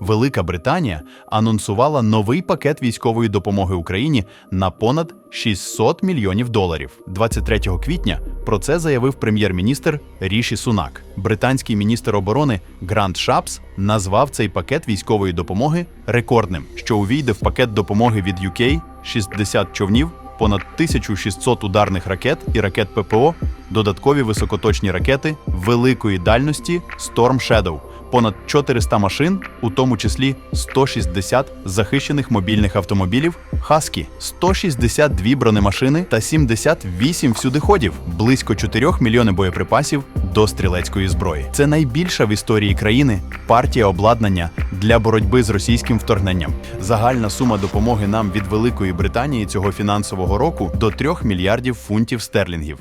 Велика Британія анонсувала новий пакет військової допомоги Україні на понад 600 мільйонів доларів. 23 квітня про це заявив прем'єр-міністр Ріші Сунак. Британський міністр оборони Грант Шапс назвав цей пакет військової допомоги рекордним, що увійде в пакет допомоги від UK 60 човнів, понад 1600 ударних ракет і ракет ППО, додаткові високоточні ракети великої дальності Storm Shadow, понад 400 машин, у тому числі 160 захищених мобільних автомобілів Husky, 162 бронемашини та 78 всюдиходів, близько 4 мільйонів боєприпасів до стрілецької зброї. Це найбільша в історії країни партія обладнання для боротьби з російським вторгненням. Загальна сума допомоги нам від Великої Британії цього фінансового року до 3 мільярдів фунтів стерлінгів.